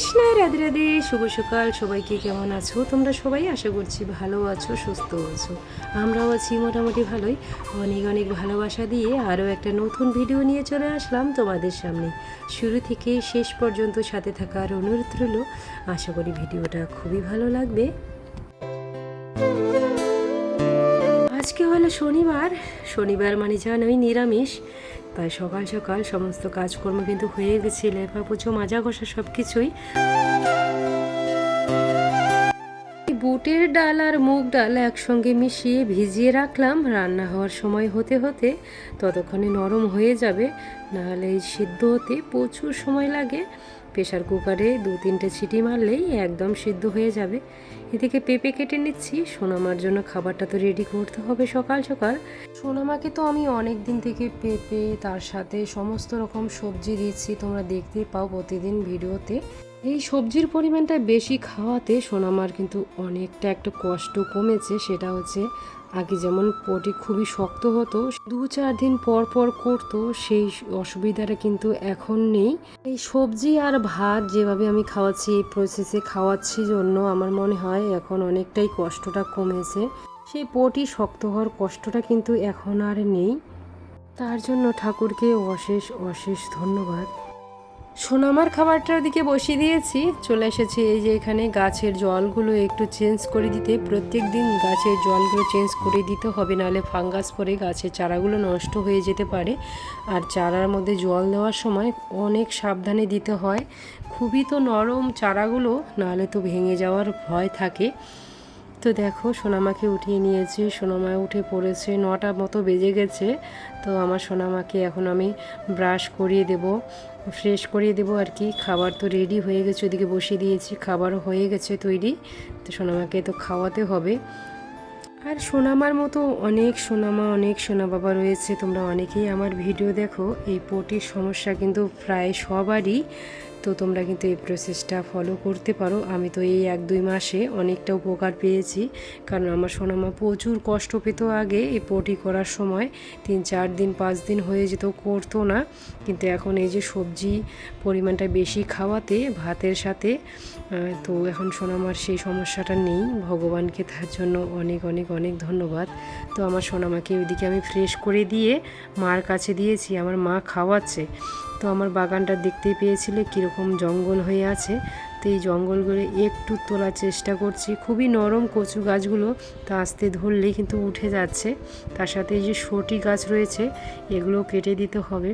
কৃষ্ণ, রাধে রাধে, শুভ সকাল। সবাইকে কেমন আছো? তোমরা সবাই আশা করছি ভালো আছো, সুস্থ আছো। আমরাও আছি মোটামুটি ভালোই। অনেক অনেক ভালোবাসা দিয়ে আরও একটা নতুন ভিডিও নিয়ে চলে আসলাম তোমাদের সামনে। শুরু থেকে শেষ পর্যন্ত সাথে থাকার অনুরোধ রইল। আশা করি ভিডিওটা খুবই ভালো লাগবে। আজকে হলো শনিবার। শনিবার মানে যান জানোই নিরামিষ। তাই সকাল সকাল সমস্ত কাজকর্ম কিন্তু হয়ে গেছে লেপা পুজো মাজা ঘষা সব কিছুই বুটের ডাল আর মুগ ডাল একসঙ্গে মিশিয়ে ভিজিয়ে রাখলাম। রান্না হওয়ার সময় হতে হতে ততক্ষণে নরম হয়ে যাবে। নাহলে এই সিদ্ধ হতে প্রচুর সময় লাগে। প্রেশার কুকারে দু তিনটে সিটি মারলেই একদম সিদ্ধ হয়ে যাবে। এদিকে পেঁপে কেটে নিচ্ছি। সোনামার জন্য খাবারটা তো রেডি করতে হবে সকাল সকাল। সোনামাকে তো আমি অনেক দিন থেকে পেঁপে, তার সাথে সমস্ত রকম সবজি দিচ্ছি। তোমরা দেখতেই পাও প্রতিদিন ভিডিওতে। এই সবজির পরিমাণটা বেশি খাওয়াতে সোনামার কিন্তু অনেকটা একটা কষ্ট কমেছে, সেটা হচ্ছে আগে যেমন পটি খুবই শক্ত হতো, দু চার দিন পর পর করতো, সেই অসুবিধাটা কিন্তু এখন নেই। এই সবজি আর ভাত যেভাবে আমি খাওয়াচ্ছি, এই প্রসেসে খাওয়াচ্ছি জন্য আমার মনে হয় এখন অনেকটাই কষ্টটা কমেছে। সেই পটি শক্ত হওয়ার কষ্টটা কিন্তু এখন আর নেই। তার জন্য ঠাকুরকে অশেষ অশেষ ধন্যবাদ। সোনামার খাবারটার দিকে বসিয়ে দিয়েছি। চলে এসেছি এই যে এখানে গাছের জলগুলো একটু চেঞ্জ করে দিতে। প্রত্যেক দিন গাছের জলগুলো চেঞ্জ করে দিতে হবে, নাহলে ফাঙ্গাস পরে গাছের চারাগুলো নষ্ট হয়ে যেতে পারে। আর চারার মধ্যে জল দেওয়ার সময় অনেক সাবধানে দিতে হয়। খুবই তো নরম চারাগুলো, নাহলে তো ভেঙে যাওয়ার ভয় থাকে। তো দেখো, সোনামাকে উঠিয়ে নিয়েছি। সোনামা উঠে পড়েছে, নটা মতো বেজে গেছে। তো আমার সোনামাকে এখন আমি ব্রাশ করিয়ে দেব। ফ্রেশ করিয়ে দেবো আর কি। খাবার তো রেডি হয়ে গেছে, ওদিকে বসিয়ে দিয়েছি। খাবারও হয়ে গেছে তৈরি। তো সোনামাকে তো খাওয়াতে হবে। আর সোনামার মতো অনেক সোনামা, অনেক সোনা বাবা রয়েছে। তোমরা অনেকেই আমার ভিডিও দেখো। এই পটির সমস্যা কিন্তু প্রায় সবারই। তো তোমরা কিন্তু এই প্রসেসটা ফলো করতে পারো। আমি তো এই এক দুই মাসে অনেকটা উপকার পেয়েছি। কারণ আমার সোনামা প্রচুর কষ্ট পেত আগে এই পটি করার সময়। তিন, চার দিন, পাঁচ দিন হয়ে যেত, করতো না। কিন্তু এখন এই যে সবজি পরিমাণটা বেশি খাওয়াতে, ভাতের সাথে তো এখন সোনামার সেই সমস্যাটা নেই। ভগবানকে তার জন্য অনেক অনেক অনেক ধন্যবাদ। তো আমার সোনামাকে ওইদিকে আমি ফ্রেশ করে দিয়ে মার কাছে দিয়েছি। আমার মা খাওয়াচ্ছে। তো আমার বাগানটা দেখতেই পেয়েছিলে কীরকম জঙ্গল হয়ে আছে। তো এই জঙ্গলগুলো একটু তোলার চেষ্টা করছি। খুবই নরম কচু গাছগুলো তা আস্তে ধরলেই কিন্তু উঠে যাচ্ছে। তার সাথে এই যে সটি গাছ রয়েছে এগুলো কেটে দিতে হবে।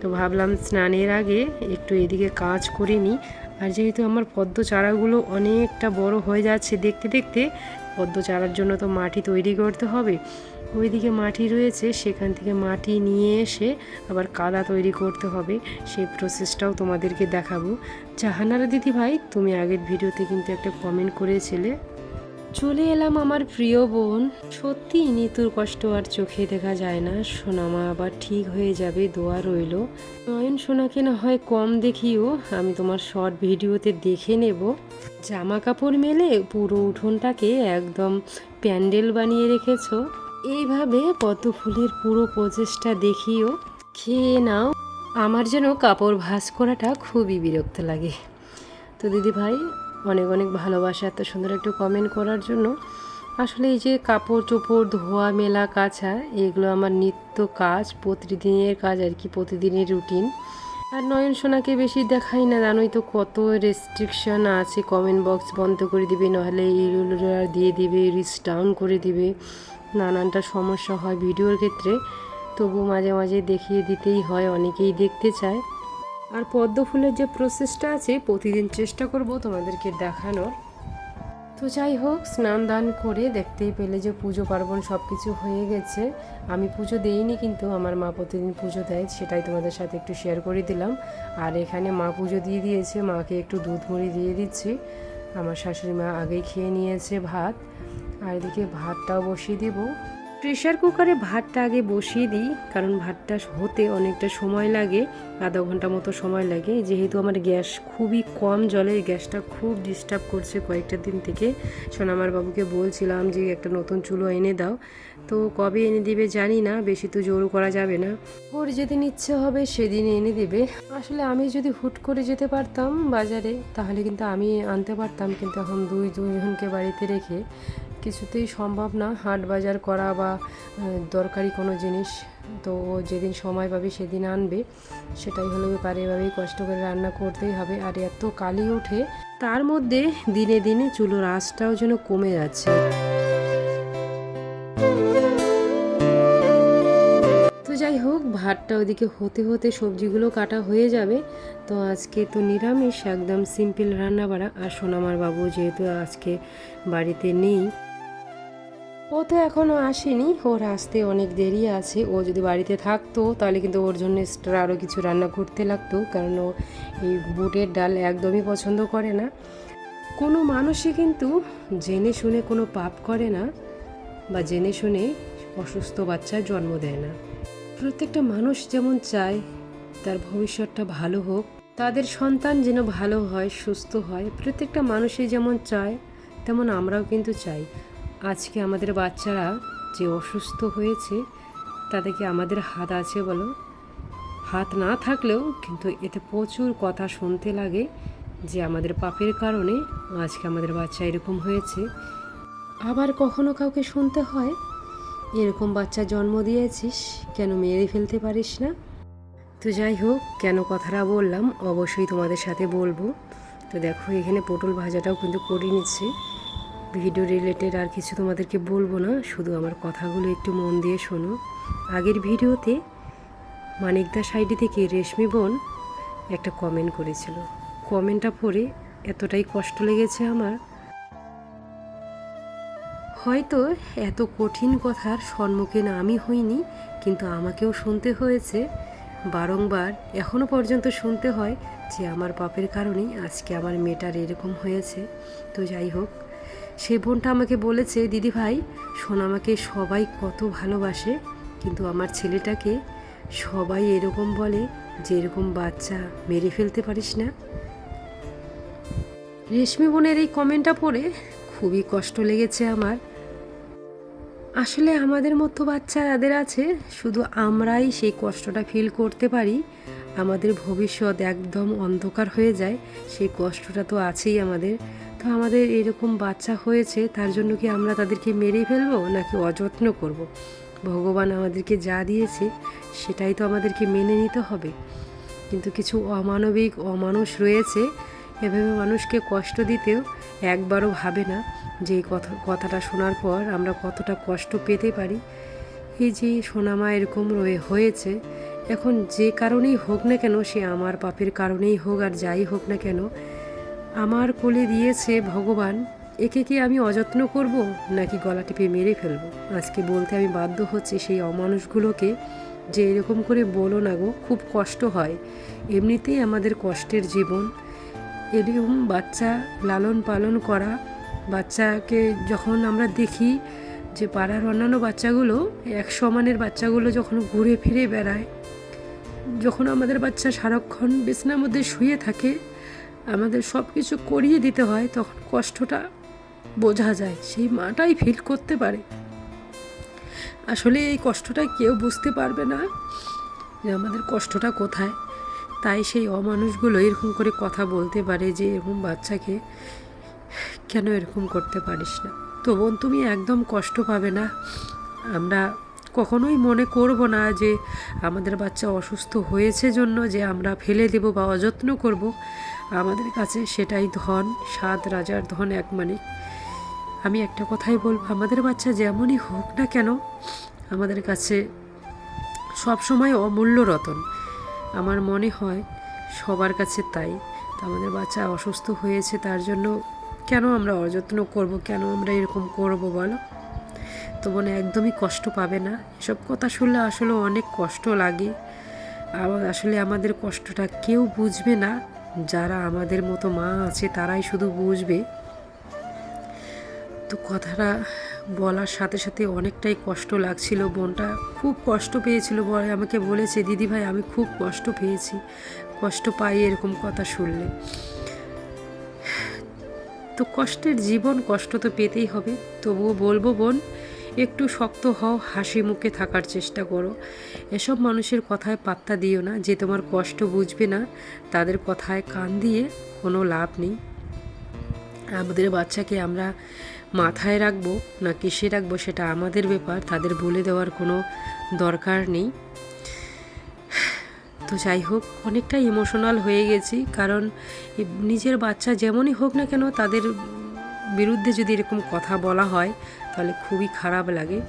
তো ভাবলাম স্নানের আগে একটু এদিকে কাজ করে নিই। আর যেহেতু আমার পদ্ম চারাগুলো অনেকটা বড় হয়ে যাচ্ছে দেখতে দেখতে, পদ্ম চারার জন্য তো মাটি তৈরি করতে হবে। ওইদিকে মাটি রয়েছে, সেখান থেকে মাটি নিয়ে এসে আবার কাদা তৈরি করতে হবে। সেই প্রসেসটাও তোমাদেরকে দেখাবো। জাহানারা দিদি ভাই, তুমি আগের ভিডিওতে কিন্তু একটা কমেন্ট করেছিলে। চলে এলাম আমার প্রিয় বোন। সত্যি নিতুর কষ্ট আর চোখে দেখা যায় না। সোনামা আবার ঠিক হয়ে যাবে, দোয়া রইল। নয়ন সোনাকে না হয় কম দেখিও, আমি তোমার শর্ট ভিডিওতে দেখে নেব। জামা কাপড় মেলে পুরো উঠোনটাকে একদম প্যান্ডেল বানিয়ে রেখেছো। এইভাবে পদ্ম ফুলের পুরো প্রচেষ্টা দেখিও খেয়ে নাও। আমার যেন কাপড় ভাঁজ করাটা খুবই বিরক্ত লাগে। তো দিদি ভাই, অনেক অনেক ভালোবাসা, এত সুন্দর একটু কমেন্ট করার জন্য। আসলে এই যে কাপড় চোপড়, ধোয়া, মেলা কাছা এগুলো আমার নিত্য কাজ, প্রতিদিনের কাজ আর কি, প্রতিদিনের রুটিন আর নয়ন সোনাকে বেশি দেখাই না, জানোই তো কত রেস্ট্রিকশন আছে। কমেন্ট বক্স বন্ধ করে দিবে নাহলে ইরুলার দিয়ে দিবে রিচ ডাউন করে দিবে। নানানটা সমস্যা হয় ভিডিওর ক্ষেত্রে, তবু মাঝে মাঝে দেখিয়ে দিতেই হয়, অনেকেই দেখতে চায়। আর পদ্ম ফুলের যে প্রসেসটা আছে, প্রতিদিন চেষ্টা করব তোমাদেরকে দেখানোর। তো যাই হোক, স্নান দান করে দেখতেই পেলে যে পুজো পার্বণ সব কিছু হয়ে গেছে। আমি পুজো দেইনি কিন্তু আমার মা প্রতিদিন পুজো দেয়, সেটাই তোমাদের সাথে একটু শেয়ার করে দিলাম। আর এখানে মা পুজো দিয়ে দিয়েছে, মাকে একটু দুধ মুড়ি দিয়ে দিচ্ছি। আমার শাশুড়ি মা আগেই খেয়ে নিয়েছে ভাত আর এদিকে ভাতটাও বসিয়ে দেব। প্রেশার কুকারে ভাতটা আগে বসিয়ে দিই, কারণ ভাতটা হতে অনেকটা সময় লাগে, আধা ঘণ্টা মতো সময় লাগে। যেহেতু আমার গ্যাস খুবই কম জলে গ্যাসটা খুব ডিস্টার্ব করছে কয়েকটা দিন থেকে। সোনামার বাবুকে বলছিলাম যে, একটা নতুন চুলো এনে দাও। তো কবে এনে দিবে জানি না, বেশি তো জোর করা যাবে না। ওর যেদিন ইচ্ছে হবে সেদিন এনে দেবে। আসলে আমি যদি হুট করে যেতে পারতাম বাজারে, তাহলে কিন্তু আমি আনতে পারতাম। কিন্তু এখন দুই, দুইজনকে বাড়িতে রেখে কিছুতেই সম্ভব না। হাট বাজার করা বা দরকারি কোনো জিনিস। তো ও যেদিন সময় পাবে সেদিন আনবে। সেটাই হলো ব্যাপার এভাবেই কষ্ট করে রান্না করতেই হবে। আর এত কালি ওঠে, তার মধ্যে দিনে দিনে চুলোর আঁচটাও যেন কমে যাচ্ছে। তো যাই হোক, ভাতটা ওদিকে হতে হতে সবজিগুলো কাটা হয়ে যাবে। তো আজকে তো নিরামিষ, একদম সিম্পল রান্না বাড়া আর সোনামার বাবু যেহেতু আজকে বাড়িতে নেই ও তো এখনও আসেনি। ওর আসতে অনেক দেরি আছে। ও যদি বাড়িতে থাকতো, তাহলে কিন্তু ওর জন্য এক্সট্রা আরও কিছু রান্না করতে লাগতো। কারণ ও এই বুটের ডাল একদমই পছন্দ করে না। কোনো মানুষই কিন্তু জেনে শুনে কোনো পাপ করে না বা জেনে শুনে অসুস্থ বাচ্চার জন্ম দেয় না। প্রত্যেকটা মানুষ যেমন চায় তার ভবিষ্যৎটা ভালো হোক, তাদের সন্তান যেন ভালো হয়, সুস্থ হয়, প্রত্যেকটা মানুষই যেমন চায়, তেমন আমরাও কিন্তু চাই। আজকে আমাদের বাচ্চারা যে অসুস্থ হয়েছে তাদেরকে আমাদের হাত আছে বলো? হাত না থাকলেও কিন্তু এতে প্রচুর কথা শুনতে লাগে যে আমাদের পাপের কারণে আজকে আমাদের বাচ্চা এরকম হয়েছে। আবার কখনো কাউকে শুনতে হয়? এরকম বাচ্চা জন্ম দিয়েছিস, কেন মেরে ফেলতে পারিস না? তো যাই হোক, কেন কথাটা বললাম, অবশ্যই তোমাদের সাথে বলব। তো দেখো, এখানে পটল ভাজাটাও কিন্তু করে নিচ্ছে। ভিডিও রিলেটেড আর কিছু তোমাদেরকে বলব না, শুধু আমার কথাগুলো একটু মন দিয়ে শোনো। আগের ভিডিওতে মানিকদা সাইডে থেকে রেশমি বোন একটা কমেন্ট করেছিল। কমেন্টটা পড়ে এতটাই কষ্ট লেগেছে আমার। হয়তো এত কঠিন কথার সম্মুখীন আমি হইনি, কিন্তু আমাকেও শুনতে হয়েছে। বারংবার এখনও পর্যন্ত শুনতে হয় যে আমার পাপের কারণেই আজকে আমার মেয়েটার এরকম হয়েছে। তো যাই হোক সে বোনটা আমাকে বলেছে, দিদি ভাই, শোন আমাকে সবাই কত ভালোবাসে, কিন্তু আমার ছেলেটাকে সবাই এরকম বলে যে এরকম বাচ্চা মেরে ফেলতে পারিস না। রেশমি বোনের এই কমেন্টটা পড়ে খুবই কষ্ট লেগেছে আমার। আসলে আমাদের মতো বাচ্চা যাদের আছে, শুধু আমরাই সেই কষ্টটা ফিল করতে পারি, আমাদের ভবিষ্যৎ একদম অন্ধকার হয়ে যায়, সেই কষ্টটা তো আছেই আমাদের। তো আমাদের এরকম বাচ্চা হয়েছে, তার জন্য কি আমরা তাদেরকে মেরে ফেলব, নাকি অযত্ন করব। ভগবান আমাদেরকে যা দিয়েছে, সেটাই তো আমাদেরকে মেনে নিতে হবে কিন্তু কিছু অমানবিক অমানুষ রয়েছে, এভাবে মানুষকে কষ্ট দিতেও একবারও ভাবে না যে এই কথা, কথাটা শোনার পর আমরা কতটা কষ্ট পেতে পারি এই যে সোনামা এরকম রয়ে, হয়েছে, এখন যে কারণেই হোক না কেন, সে আমার পাপের কারণেই হোক আর যাই হোক না কেন আমার কোলে দিয়েছে ভগবান, একে কি আমি অযত্ন করব নাকি গলা টিপে মেরে ফেলব? আজকে বলতে আমি বাধ্য হচ্ছে সেই অমানুষগুলোকে যে এরকম করে বলো না গো, খুব কষ্ট হয়। এমনিতেই আমাদের কষ্টের জীবন। এরকম বাচ্চা লালন পালন করা, বাচ্চাকে যখন আমরা দেখি যে পাড়ার অন্যান্য বাচ্চাগুলো, এক সমানের বাচ্চাগুলো যখন ঘুরে ফিরে বেড়ায়, যখন আমাদের বাচ্চা সারাক্ষণ বিছনার মধ্যে শুয়ে থাকে আমাদের সব কিছু করিয়ে দিতে হয়, তখন কষ্টটা বোঝা যায়। সেই মাটাই ফিল করতে পারে। আসলে এই কষ্টটা কেউ বুঝতে পারবে না যে আমাদের কষ্টটা কোথায়। তাই সেই অমানুষগুলো এরকম করে কথা বলতে পারে যে, এরকম বাচ্চাকে কেন এরকম করতে পারিস না? তো বোন, তুমি একদম কষ্ট পাবে না। আমরা কখনোই মনে করব না যে, আমাদের বাচ্চা অসুস্থ হয়েছে জন্য যে আমরা ফেলে দেব বা অযত্ন করব। আমাদের কাছে সেটাই ধন সাত রাজার ধন এক মানে। আমি একটা কথাই বলব, আমাদের বাচ্চা যেমনই হোক না কেন, আমাদের কাছে সব সময় অমূল্য রতন। আমার মনে হয় সবার কাছে তাই। তো আমাদের বাচ্চা অসুস্থ হয়েছে, তার জন্য কেন আমরা অযত্ন করব, কেন আমরা এরকম করব বলো? তো মনে একদমই কষ্ট পাবে না। এসব কথা শুনলে আসলে অনেক কষ্ট লাগে। আসলে আমাদের কষ্টটা কেউ বুঝবে না। যারা আমাদের মতো মা আছে, তারাই শুধু বুঝবে। তো কথাটা বলার সাথে সাথে অনেকটাই কষ্ট লাগছিল, বোনটা খুব কষ্ট পেয়েছিল বলে আমাকে বলেছে, দিদি ভাই, আমি খুব কষ্ট পেয়েছি, কষ্ট পাই এরকম কথা শুনলে। তো কষ্টের জীবন কষ্ট তো পেতেই হবে, তবুও বলব বোন একটু শক্ত হও, হাসি মুখে থাকার চেষ্টা করো। এসব মানুষের কথায় পাত্তা দিও না। যে তোমার কষ্ট বুঝবে না, তাদের কথায় কান দিয়ে কোনো লাভ নেই। আমাদের বাচ্চাকে আমরা মাথায় রাখব না কিসে রাখব সেটা আমাদের ব্যাপার। তাদের বলে দেওয়ার কোনো দরকার নেই। তো যাই হোক অনেকটা ইমোশনাল হয়ে গেছি। কারণ নিজের বাচ্চা যেমনই হোক না কেন, তাদের বিরুদ্ধে যদি এরকম কথা বলা হয়, তাহলে খুবই খারাপ লাগে।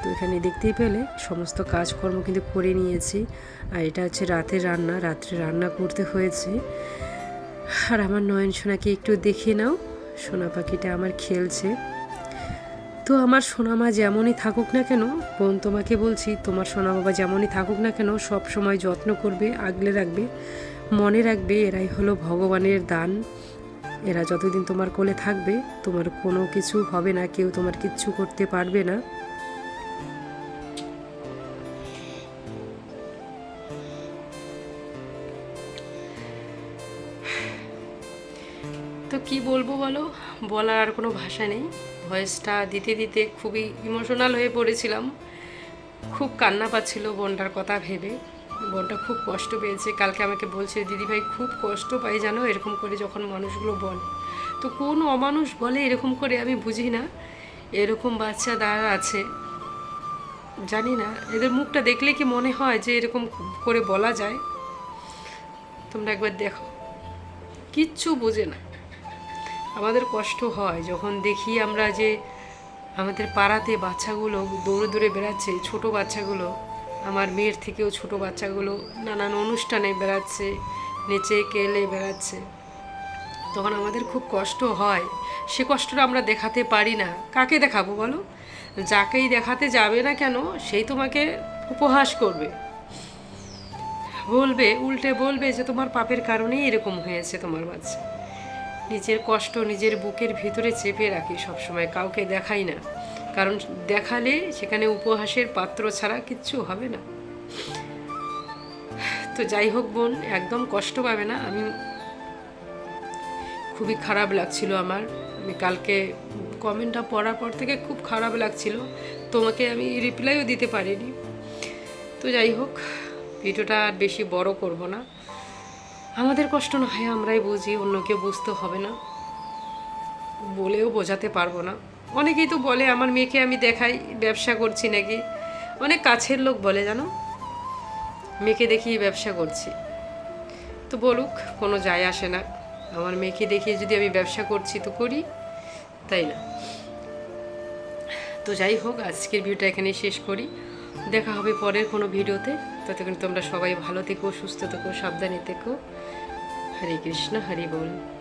তো এখানে দেখতেই পেলে, সমস্ত কাজকর্ম কিন্তু করে নিয়েছি। আর এটা হচ্ছে রাতের রান্না, রাত্রে রান্না করতে হয়েছে। আর আমার নয়ন সোনাকে একটু দেখে নাও, সোনা পাখিটা আমার খেলছে। তো আমার সোনা মা যেমনই থাকুক না কেন, বোন তোমাকে বলছি, তোমার সোনা বাবা যেমনই থাকুক না কেন সব সময় যত্ন করবে, আগলে রাখবে, মনে রাখবে, এরাই হলো ভগবানের দান। এরা যতদিন তোমার কোলে থাকবে, তোমার কোনো কিছু হবে না, কেউ তোমার কিচ্ছু করতে পারবে না। তো কি বলব বলো? বলার আর কোনো ভাষা নেই। ভয়েসটা দিতে দিতে খুবই ইমোশনাল হয়ে পড়েছিলাম। খুব কান্না পাচ্ছিল বোনটার কথা ভেবে। বোনটা খুব কষ্ট পেয়েছে। কালকে আমাকে বলছে, দিদিভাই, খুব কষ্ট পাই জানো, এরকম করে যখন মানুষগুলো বলে। তো কোন অমানুষ বলে এরকম করে আমি বুঝি না। এরকম বাচ্চা দাঁড়া আছে। জানি না, এদের মুখটা দেখলে কি মনে হয় যে এরকম করে বলা যায়? তোমরা একবার দেখো। কিচ্ছু বোঝে না। আমাদের কষ্ট হয় যখন দেখি আমরা যে আমাদের পাড়াতে বাচ্চাগুলো দৌড়ে দৌড়ে বেড়াচ্ছে, ছোট বাচ্চাগুলো। আমার মেয়ের থেকেও ছোট বাচ্চাগুলো নানান অনুষ্ঠানে বেড়াচ্ছে, নেচে কেলে বেড়াচ্ছে। তখন আমাদের খুব কষ্ট হয়। সে কষ্টটা আমরা দেখাতে পারি না। কাকে দেখাবো বলো? যাকেই দেখাতে যাবে না কেন, সেই তোমাকে উপহাস করবে। বলবে, উল্টে বলবে যে তোমার পাপের কারণেই এরকম হয়েছে তোমার বাচ্চা। নিজের কষ্ট নিজের বুকের ভিতরে চেপে রাখি সবসময়, কাউকে দেখাই না। কারণ দেখালে সেখানে উপহাসের পাত্র ছাড়া কিচ্ছু হবে না। তো যাই হোক বোন, একদম কষ্ট পাবে না। আমি খুবই খারাপ লাগছিল আমার। আমি কালকে কমেন্টটা পড়ার পর থেকে খুব খারাপ লাগছিল। তোমাকে আমি রিপ্লাইও দিতে পারিনি। তো যাই হোক, ভিডিওটা আর বেশি বড় করব না। আমাদের কষ্ট না হয়, আমরাই বুঝি অন্য কেউ বুঝতে হবে না। বলেও বোঝাতে পারব না। অনেকেই তো বলে, আমার মেয়েকে আমি দেখাই, ব্যবসা করছি নাকি? অনেক কাছের লোক বলে, জানো? মেয়েকে দেখিয়ে ব্যবসা করছি। তো বলুক, কোনো যায় আসে না। আমার মেয়েকে দেখিয়ে যদি আমি ব্যবসা করছি তো করি, তাই না? তো যাই হোক, আজকের ভিডিওটা এখানেই শেষ করি। দেখা হবে পরের কোনো ভিডিওতে। ততক্ষণ তোমরা সবাই ভালো থেকো, সুস্থ থেকো, সাবধানে থেকো। হরে কৃষ্ণ, হরি বল।